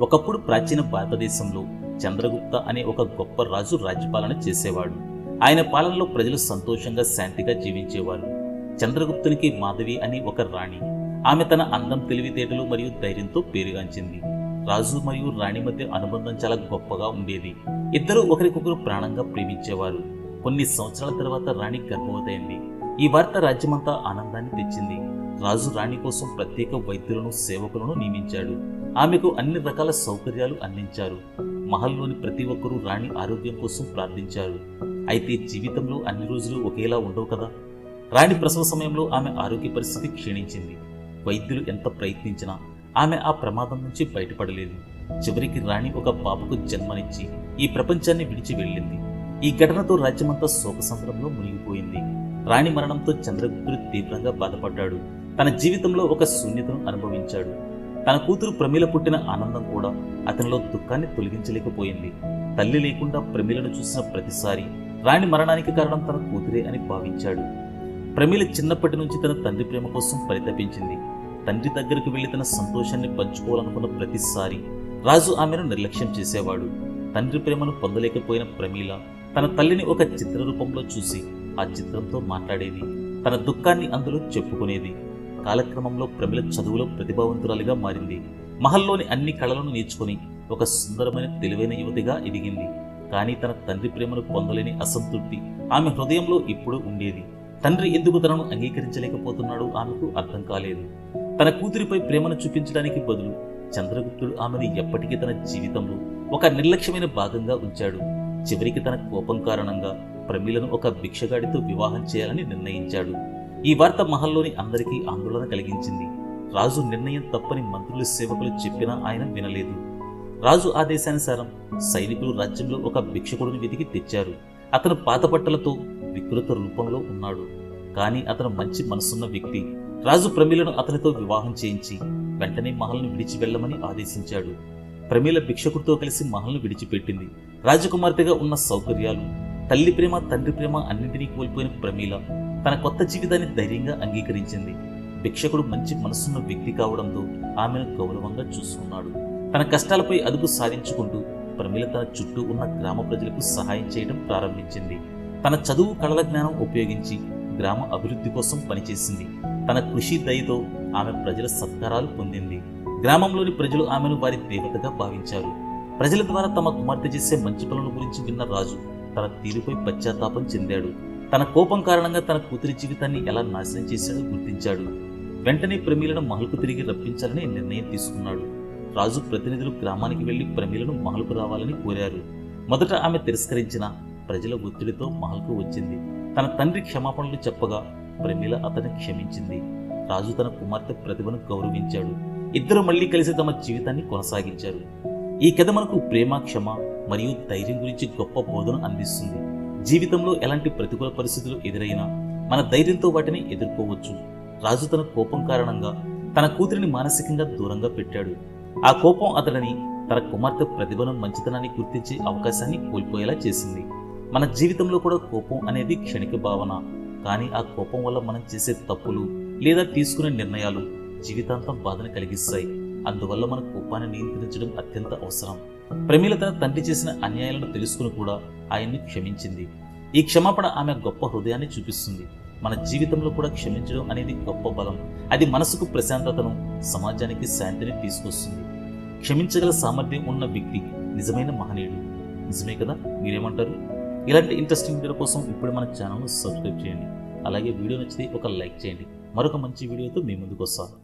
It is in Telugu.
ఒకప్పుడు ప్రాచీన భారతదేశంలో చంద్రగుప్త అనే ఒక గొప్ప రాజు రాజ్యపాలన చేసేవాడు. ఆయన పాలనలో ప్రజలు సంతోషంగా శాంతిగా జీవించేవారు. చంద్రగుప్తునికి మాధవి అని ఒక రాణి. ఆమె తన అందం తెలివితేటలు మరియు ధైర్యంతో పేరుగాంచింది. రాజు మరియు రాణి మధ్య అనుబంధం చాలా గొప్పగా ఉండేది. ఇద్దరూ ఒకరికొకరు ప్రాణంగా ప్రేమించేవారు. కొన్ని సంవత్సరాల తర్వాత రాణి గర్భవతైంది ఈ వార్త రాజ్యమంతా ఆనందాన్ని తెచ్చింది. రాజు రాణి కోసం ప్రత్యేక వైద్యులను సేవకులను నియమించాడు. ఆమెకు అన్ని రకాల సౌకర్యాలు అందించారు. మహల్లోని ప్రతి ఒక్కరూ రాణి ఆరోగ్యం కోసం ప్రార్థించారు. అయితే జీవితంలో అన్ని రోజులు ఒకేలా ఉండవు కదా? రాణి ప్రసవ సమయంలో ఆమె ఆరోగ్య పరిస్థితి క్షీణించింది. వైద్యులు ఎంత ప్రయత్నించినా ఆమె ఆ ప్రమాదం నుంచి బయటపడలేదు. చివరికి రాణి ఒక పాపకు జన్మనిచ్చి ఈ ప్రపంచాన్ని విడిచి వెళ్ళింది. ఈ ఘటనతో రాజ్యమంతా శోకసంద్రంలో మునిగిపోయింది. రాణి మరణంతో చంద్రగుప్తుడు తీవ్రంగా బాధపడ్డాడు. తన జీవితంలో ఒక శూన్యతను అనుభవించాడు. తన కూతురు ప్రమిల పుట్టిన ఆనందం కూడా అతనిలో దుఃఖాన్ని తొలగించలేకపోయింది. తల్లి లేకుండా ప్రమిలను చూసిన ప్రతిసారి రాణి మరణానికి కారణం తన కూతురే అని భావించాడు. ప్రమిల చిన్నప్పటి నుంచి తన తండ్రి ప్రేమ కోసం పరితపించింది. తండ్రి దగ్గరకు వెళ్ళి తన సంతోషాన్ని పంచుకోవాలనుకున్న ప్రతిసారి రాజు ఆమెను నిర్లక్ష్యం చేసేవాడు. తండ్రి ప్రేమను పొందలేకపోయిన ప్రమీల తన తల్లిని ఒక చిత్ర రూపంలో చూసి ఆ చిత్రంతో మాట్లాడేది. తన దుఃఖాన్ని అందులో చెప్పుకునేది. కాలక్రమంలో ప్రమిల చదువులో ప్రతిభావంతురాలిగా మారింది. మహల్లోని అన్ని కళలను నేర్చుకుని ఒక సుందరమైన తెలివైన యువతిగా ఎదిగింది. కానీ తన తండ్రి ప్రేమను పొందలేని అసంతృప్తి ఆమె హృదయంలో ఇప్పుడు ఉండేది. తండ్రి ఎందుకు తనను అంగీకరించలేకపోతున్నాడు ఆమెకు అర్థం కాలేదు. తన కూతురిపై ప్రేమను చూపించడానికి బదులు చంద్రగుప్తుడు ఆమెను ఎప్పటికీ తన జీవితంలో ఒక నిర్లక్ష్యమైన భాగంగా ఉంచాడు. చివరికి తన కోపం కారణంగా ప్రమిలను ఒక భిక్షగాడితో వివాహం చేయాలని నిర్ణయించాడు. ఈ వార్త మహల్లోని అందరికీ ఆందోళన కలిగించింది. రాజు నిర్ణయం తప్పని మంత్రులు సేవకులు చెప్పినా ఆయన వినలేదు. రాజు ఆదేశానుసారం సైనికులు రాజ్యంలో ఒక భిక్షకుడిని వెతికి తెచ్చారు. అతను పాతబట్టలతో వికృత రూపంలో ఉన్నాడు. కానీ అతను మంచి మనసున్న వ్యక్తి. రాజు ప్రమిలను అతనితో వివాహం చేయించి వెంటనే మహల్ను విడిచి వెళ్ళమని ఆదేశించాడు. ప్రమీల భిక్షకుడితో కలిసి మహల్ను విడిచిపెట్టింది. రాజకుమార్తెగా ఉన్న సౌకర్యాలు తల్లి ప్రేమ తండ్రి ప్రేమ అన్నింటినీ కోల్పోయిన ప్రమీల తన కొత్త జీవితాన్ని ధైర్యంగా అంగీకరించింది. భిక్షకుడు మంచి మనసున్న వ్యక్తి కావడంతో ఆమెను గౌరవంగా చూసుకున్నాడు. తన కష్టాలపై అదుపు సాధించుకుంటూ ప్రమీల తన చుట్టూ ఉన్న గ్రామ ప్రజలకు సహాయం చేయడం ప్రారంభించింది. తన చదువు కళల జ్ఞానం ఉపయోగించి గ్రామ అభివృద్ధి కోసం పనిచేసింది. తన కృషి దయతో ఆమె ప్రజల సత్కారాలు పొందింది. గ్రామంలోని ప్రజలు ఆమెను వారి దేవతగా భావించారు. ప్రజల ద్వారా తమ కుమార్తె చేసే మంచి పనుల గురించి విన్న రాజు తన తీరుపై పశ్చాత్తాపం చెందాడు. తన కోపం కారణంగా తన కూతురి జీవితాన్ని ఎలా నాశనం చేశాడో గుర్తించాడు. వెంటనే ప్రమీలను మహల్కు తిరిగి రప్పించాలని నిర్ణయం తీసుకున్నాడు. రాజు ప్రతినిధులు గ్రామానికి వెళ్ళి ప్రమీలను మహల్కు రావాలని కోరారు. మొదట ఆమె తిరస్కరించిన ప్రజల ఒత్తిడితో మహల్కు వచ్చింది. తన తండ్రి క్షమాపణలు చెప్పగా ప్రమీల అతన్ని క్షమించింది. రాజు తన కుమార్తె ప్రతిభను గౌరవించాడు. ఇద్దరు మళ్ళీ కలిసి తమ జీవితాన్ని కొనసాగించారు. ఈ కథ మనకు ప్రేమ క్షమ మరియు ధైర్యం గురించి గొప్ప బోధన అందిస్తుంది. జీవితంలో ఎలాంటి ప్రతికూల పరిస్థితులు ఎదురైనా మన ధైర్యంతో వాటిని ఎదుర్కోవచ్చు. రాజు తన కోపం కారణంగా తన కూతురిని మానసికంగా దూరంగా పెట్టాడు. ఆ కోపం అతడిని తన కుమార్తె ప్రతిభను మంచితనాన్ని గుర్తించే అవకాశాన్ని కోల్పోయేలా చేసింది. మన జీవితంలో కూడా కోపం అనేది క్షణిక భావన. కానీ ఆ కోపం వల్ల మనం చేసే తప్పులు లేదా తీసుకునే నిర్ణయాలు జీవితాంతం బాధను కలిగిస్తాయి. అందువల్ల మన కోపాన్ని నియంత్రించడం అత్యంత అవసరం. ప్రమీల తన తండ్రి చేసిన అన్యాయాలను తెలుసుకుని కూడా ఆయన్ని క్షమించింది. ఈ క్షమాపణ ఆమె గొప్ప హృదయాన్ని చూపిస్తుంది. మన జీవితంలో కూడా క్షమించడం అనేది గొప్ప బలం. అది మనసుకు ప్రశాంతతను సమాజానికి శాంతిని తీసుకొస్తుంది. క్షమించగల సామర్థ్యం ఉన్న వ్యక్తి నిజమైన మహనీయుడు. నిజమే కదా? మీరేమంటారు? ఇలాంటి ఇంట్రెస్టింగ్ వీడియో కోసం ఇప్పుడు మన ఛానల్ను సబ్స్క్రైబ్ చేయండి. అలాగే వీడియో నచ్చితే ఒక లైక్ చేయండి. మరొక మంచి వీడియోతో మీ ముందుకు వస్తాను.